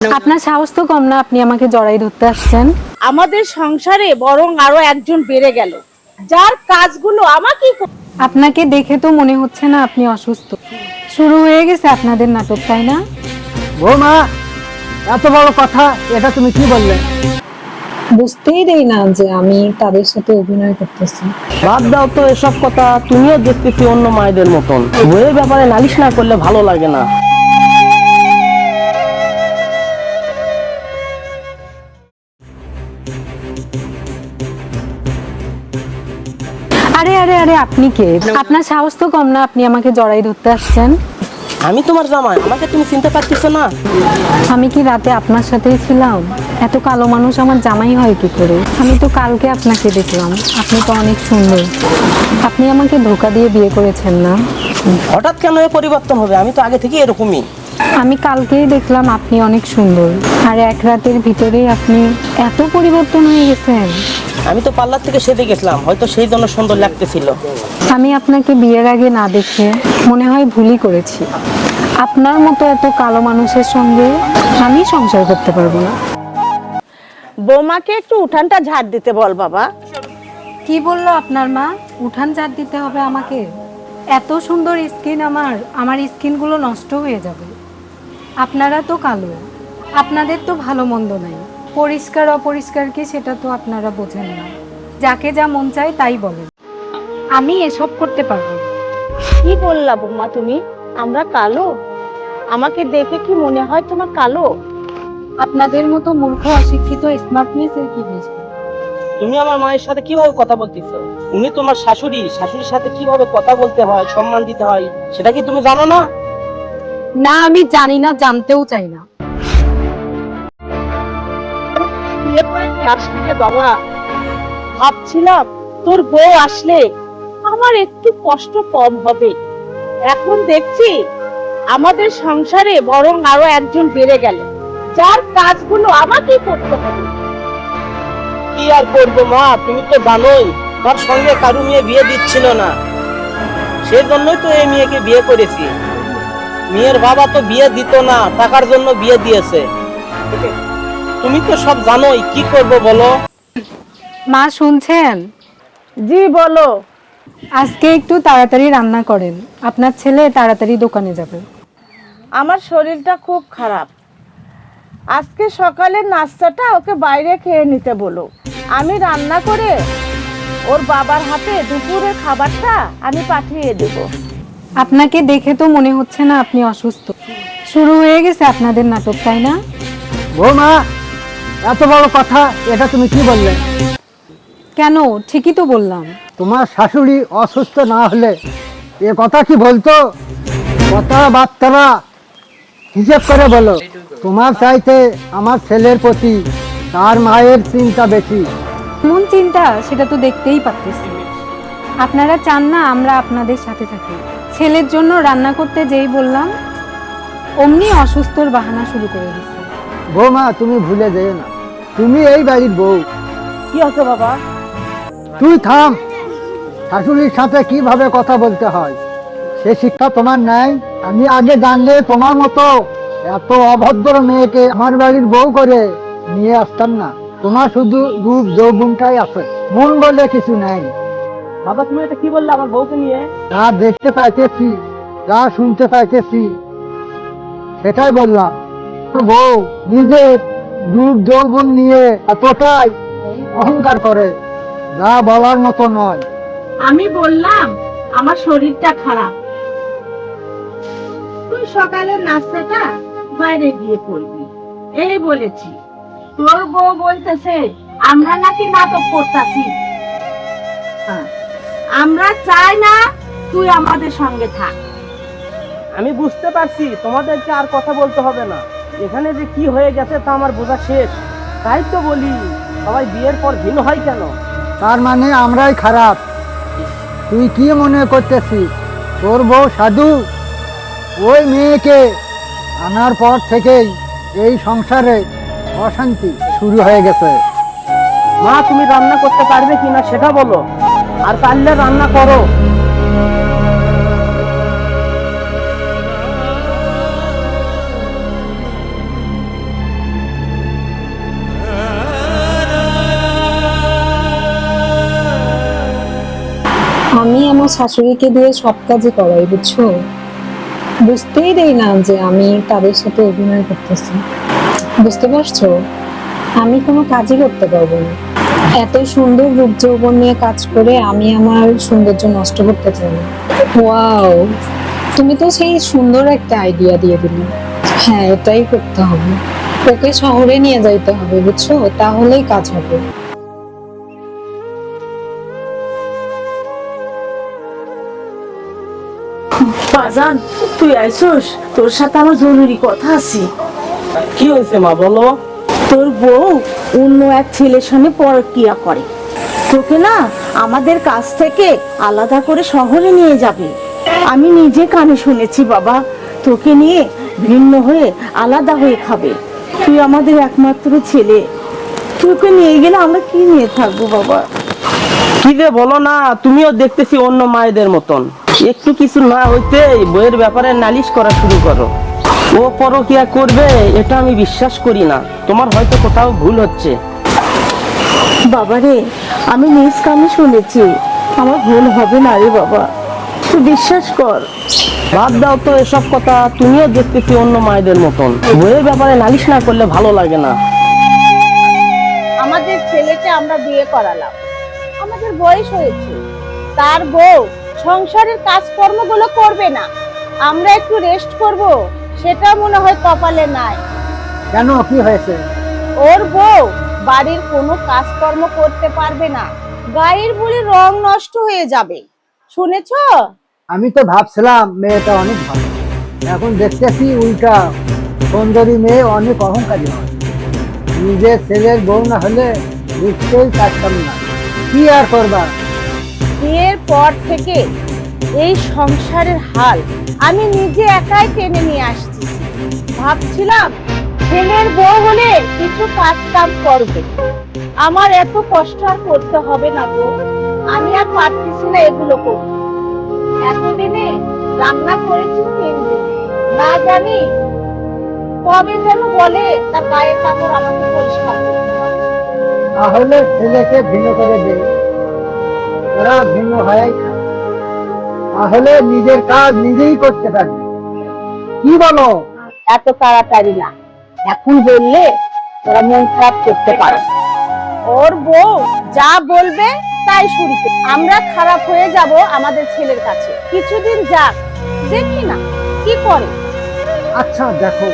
আপনার সাহস তো কম না আপনি আমাকে জড়াই ধরতে আসছেন। আমাদের সংসারে বরং আরও একজন বেড়ে গেল। যার কাজগুলো করতে আপনাকে দেখে তো মনে হচ্ছে না আপনি অসুস্থ। শুরু হয়ে গেছে আপনাদের নাটক তাই না? বৌমা এত বড় কথা এটা তুমি কি বললে? বুঝতেই দেই না যে আমি তাদের সাথে অভিনয় করতেছি। বাদ দাও তো এসব কথা তুমিও দেখতেছি অন্য মায়েদের মতন। বইয়ের ব্যাপারে নালিশ না করলে ভালো লাগে না। আরে আরে আরে আপনি কে? আপনার সাহস তো কম না আপনি আমাকে জড়াই ধরতে আসছেন। আমি তোমার জামাই আমাকে তুমি চিনতে পারতেছো না। আমি কি রাতে আপনার সাথেই ছিলাম? এত কালো মানুষ আমার জামাই হয় কি করে? আমি তো কালকে আপনাকে দেখলাম আপনি তো অনেক সুন্দর। আপনি আমাকে ধোকা দিয়ে বিয়ে করেছেন না? হঠাৎ কেন এ পরিবর্তন হবে? আমি তো আগে থেকে এরকমই। আমি কালকেই দেখলাম আপনি অনেক সুন্দর। আর এক রাতের ভিতরেই আপনি এত পরিবর্তন হয়ে গেছেন। আমি তো পার্লার থেকে সেদে গেছিলাম হয়তো সেই জন্য সুন্দর লাগতেছিল। আমি আপনাকে বিয়ের আগে না দেখে মনে হয় ভুলই করেছি। আপনার মতো এত কালো মানুষের সঙ্গে আমি সংসার করতে পারব না। বৌমাকে একটু উঠানটা ঝাড় দিতে বল বাবা। কি বলল আপনার মা? উঠান ঝাড় দিতে হবে আমাকে? এত সুন্দর স্কিন আমার আমার স্কিনগুলো নষ্ট হয়ে যাবে। আপনারা তো কালো আপনাদের তো ভালো মন্দ নাই। পরিষ্কার অপরিষ্কার কি সেটা তো আপনারা বোঝেন না। যাকে যা মন চায় তাই বলেন। আমি এসব করতে পারব কি বললা বৌমা তুমি? আমরা কালো? আমাকে দেখে কি মনে হয় তোমার কালো? আপনাদের মতো মূর্খ অশিক্ষিত স্মার্টনেস এর কি বুঝবে তুমি আমার মায়ের সাথে কীভাবে কথা বলতেছো? উনি তোমার শাশুড়ি শাশুড়ির সাথে কীভাবে কথা বলতে হয় সম্মান দিতে হয় সেটা কি তুমি জানো না? না আমি জানি না জানতেও চাই না। বিয়ে করে আসলি রে বাবা। ভাবছিলাম তোর বউ আসলে আমার একটু কষ্ট কম হবে। এখন দেখছি আমাদের সংসারে বরং আরও একজন বেড়ে গেল। যার কাজগুলো করতে হবে। কি আর করব মা? তুমি তো জানোই তার সঙ্গে কারু মেয়ে বিয়ে দিচ্ছিল না। সেই জন্যই তো এই মেয়েকে বিয়ে করেছি। মেয়ের বাবা তো বিয়ে দিত না, টাকার জন্য বিয়ে দিয়েছে। তুমি তো সব জানোই কি করব বলো? মা শুনছেন? জি বলো। আজকে একটু তাড়াতাড়ি রান্না করেন। আপনার ছেলে তাড়াতাড়ি দোকানে যাবে। আমার শরীরটা খুব খারাপ। আজকে সকালের নাস্তাটা ওকে বাইরে খেয়ে নিতে বলো। আমি রান্না করে ওর বাবার হাতে দুপুরের খাবারটা আমি পাঠিয়ে দেব। আপনাকে দেখে তো মনে হচ্ছে না আপনি অসুস্থ। শুরু হয়ে গেছে আপনাদের নাটক তাই না? বৌমা এত বড় কথা এটা তুমি কি বললে? কেন? ঠিকই তো বললাম। তোমার শাশুড়ি অসুস্থ না হলে এ কথা কি বলতো? কথাবার্তারা হিসেব করে বলো। তোমার চাইতে আমার ছেলের প্রতি তার মায়ের চিন্তা বেশি। কোন চিন্তা? সেটা তো দেখতেই পারতেছি। আপনারা চান না আমরা আপনাদের সাথে থাকি। ছেলের জন্য রান্না করতে যেই বললাম অমনি অসুস্থর বাহানা শুরু করে দিচ্ছে বৌমা তুমি ভুলে যেও না। তুমি এই বাড়ির বউ। কি হচ্ছে বাবা? তুই থাম। শাশুড়ির সাথে কীভাবে কথা বলতে হয়? সে শিক্ষা তোমার নাই। আমি আগে জানলে তোমার মতো এত অভদ্র মেয়েকে আমার বাড়ির বউ করে নিয়ে আসতাম না। তোমার শুধু রূপ যৌগুণটাই আছে। মন বলে কিছু নাই। বাবা তুমি এটা কি বললে আমার বউকে নিয়ে? যা দেখতে পাইতেছি যা শুনতে পাইতেছি সেটাই বললাম। বউ নিজের যৌবন নিয়ে এতটাই অহংকার করে যা বলার মতো নয়। আমি বললাম আমার শরীরটা খারাপ। তুই সকালের নাস্তাটা বাইরে গিয়ে করবি। এই বলেছি। তোর বউ বলতেছে আমরা নাকি নাটক করতেছি। আমরা চাই না তুই আমাদের সঙ্গে থাক। আমি বুঝতে পারছি তোমাদেরকে আর কথা বলতে হবে না। এখানে যে কি হয়ে গেছে তা আমার বোঝা শেষ। তাই তো বলি সবাই বিয়ের পর ভিন্ন হয় কেন? তার মানে আমরাই খারাপ। তুই কি মনে করতেছিস? তোর বউ সাধু? ওই মেয়েকে আনার পর থেকেই এই সংসারে অশান্তি শুরু হয়ে গেছে। মা তুমি রান্না করতে পারবে কিনা সেটা বলো। আর পারলে রান্না করো। আমার শাশুড়িকে দিয়ে সব কাজই করাই, বুঝছ? বুঝতেই দেই না যে আমি তাদের সাথে অভিনয় করতেছি। বুঝতে পারছ? আমি কোনো কাজই করতে পারব না। এত সুন্দর রূপ যৌবন নিয়ে কাজ করে আমি আমার সৌন্দর্য নষ্ট করতে চাই না। ওয়াও! তুমি তো সেই সুন্দর একটা আইডিয়া দিয়ে দিলে। হ্যাঁ এটাই করতে হবে। ওকে শহরে নিয়ে যাইতে হবে, বুঝছ? তাহলেই কাজ হবে। বাজান তুই আইসোস? তোর সাথে আমার জরুরি কথা আছে। কি হয়েছে মা বলো? তোর বউ অন্য এক ছেলের সঙ্গে পরকিয়া করে। তোকে না আমাদের কাছ থেকে আলাদা করে শহরে নিয়ে যাবে। আমি নিজে কানে শুনেছি বাবা তোকে নিয়ে ভিন্ন হয়ে আলাদা হয়ে খাবে। তুই আমাদের একমাত্র ছেলে। তোকে নিয়ে গেলে আমরা কি নিয়ে থাকব বাবা? কি যে বলো না তুমিও দেখতেছি অন্য মায়েদের মতন। একটু কিছু না হইতে বইয়ের ব্যাপারে নালিশ করা শুরু করো। ও পরকিয়া করবে এটা আমি বিশ্বাস করি না। তোমার হয়তো কোথাও ভুল হচ্ছে। বাবারে আমি নিজ কানে শুনেছি। আমার ভুল হবে না রে বাবা। তুই বিশ্বাস কর। বাদ দাও তো এসব কথা তুমিও দেখতেছি অন্য মায়েদের মতন। বইয়ের ব্যাপারে নালিশ না করলে ভালো লাগে না। আমাদের ছেলেকে আমরা বিয়ে করালাম। আমাদের বয়স হয়েছে। তার বউ সংসারের কাজকর্মগুলো করবে না। আমরা একটু রেস্ট করব সেটা মনে হয় কপালে নাই। কেন? কি হয়েছে? ওর বউ বাড়ির কোনো কাজকর্ম করতে পারবে না। গায়ের বলে রং নষ্ট হয়ে যাবে। শুনেছো? আমি তো ভাবছিলাম মেয়েটা অনেক ভালো। এখন দেখতেছি উল্টা সুন্দরী মেয়ে অনেক অহংকারী হয়। নিজের ছেলের বউ না হলে নিশ্চয়ই পারতাম না কি আর করবা? বিয়ের পর থেকে এই সংসারের হাল আমি নিজে একাই টেনে নিয়ে আসছি। ভাবছিলাম ছেলের বউ হলে কিছু কাজ কাম করবে। আমার এত কষ্ট আর করতে হবে না গো। আমি আর পারতেছি না এগুলো করতে। এতদিনে রান্না করেছি তিন না জানি কবে যেন বলে তার গায়ের কাপড় আমাকে পরিষ্কার করতে হবে। তাহলে ছেলেকে ভিন্ন করে দে। ওরা ভিন্ন হয় তাহলে নিজের কাজ নিজেই করতে পারবে। কি বলো? এত তাড়াতাড়ি না। এখন বললে ওরা মন খারাপ করতে পারে। ওর বউ যা বলবে তাই শুনতে আমরা খারাপ হয়ে যাব আমাদের ছেলের কাছে। কিছুদিন যাক দেখি না কি করে? আচ্ছা দেখো।